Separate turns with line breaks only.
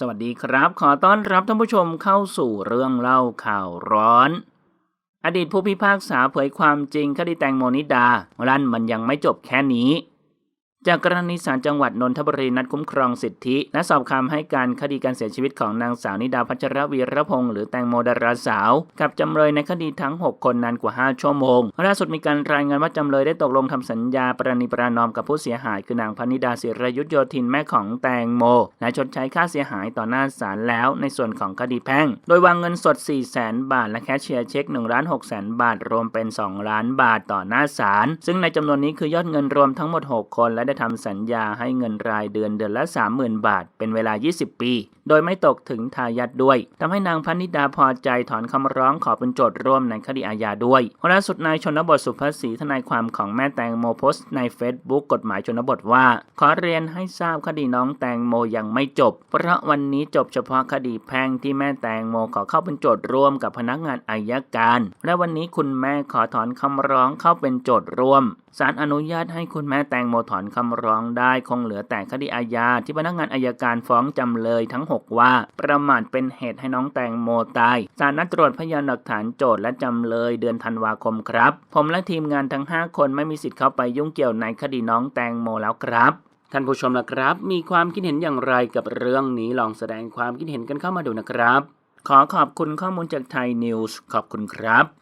สวัสดีครับ ขอต้อนรับท่านผู้ชมเข้าสู่เรื่องเล่าข่าวร้อน อดีตผู้พิพากษาเผยความจริงคดีแตงโมนิดาลั่นมันยังไม่จบแค่นี้ จากกรณีศาลจังหวัดนนทบุรีนัดคุ้มครองสิทธิ และสอบคำให้การคดีการเสียชีวิตของนางสาวนิดาพัชรวีรพงศ์หรือแตงโมดาราสาว กับจำเลยในคดีทั้ง 6 คนนานกว่า 5 ชั่วโมงล่าสุดมีการรายงานว่าจำเลยได้ตกลงทำสัญญาประนีประนอมกับผู้เสียหาย คือนางพนิดาศิรยุทธโยธินแม่ของแตงโม และชดใช้ค่าเสียหายต่อหน้าศาลแล้ว ในส่วนของคดีแพ่ง โดยวางเงินสด 4 0 0แสนบาท และแคชเชียร์เช็ค1ล้าน6แสนบาทรวมเป็น 2 ล้านบาทต่อหน้าศาลซึ่งในจำนวนนี้คือยอดเงินรวมทั้งหมด 6 คนและทำสัญญาให้เงินรายเดือนเดือนละ 30,000 บาท เป็นเวลา 20 ปี โดยไม่ตกถึงทายาทด้วยทำให้นางพนิดาพอใจถอนคำร้องขอเป็นโจทย์ร่วมในคดีอาญาด้วยล่าสุดนายชนบทสุภาษีทนายความของแม่แตงโมโพสต์ใน Facebook กฎหมายชนบทว่า ขอเรียนให้ทราบคดีน้องแตงโมยังไม่จบ เพราะวันนี้จบเฉพาะคดีแพ่งที่แม่แตงโมขอเข้าเป็นโจทย์ร่วมกับพนักงานอายการ และวันนี้คุณแม่ขอถอนคำร้องเข้าเป็นโจทย์ร่วมศาลอนุญาตให้คุณแม่แตงโมถอนคำร้องได้คงเหลือแต่คดีอาญาที่พนักงานอายการฟ้องจำเลยทั้ง 6 ว่า ประมาทเป็นเหตุให้น้องแตงโมตายศาลนัดตรวจพยานหลักฐานโจทย์และจำเลยเดือนธันวาคมครับ ผมและทีมงานทั้ง 5 คนไม่มีสิทธิ์เข้าไปยุ่งเกี่ยวในคดีน้องแตงโมแล้วครับท่านผู้ชมนะครับ มีความคิดเห็นอย่างไรกับเรื่องนี้ลองแสดงความคิดเห็นกันเข้ามาดูนะครับ ขอขอบคุณข้อมูลจากไทยนิวส์ขอบคุณครับ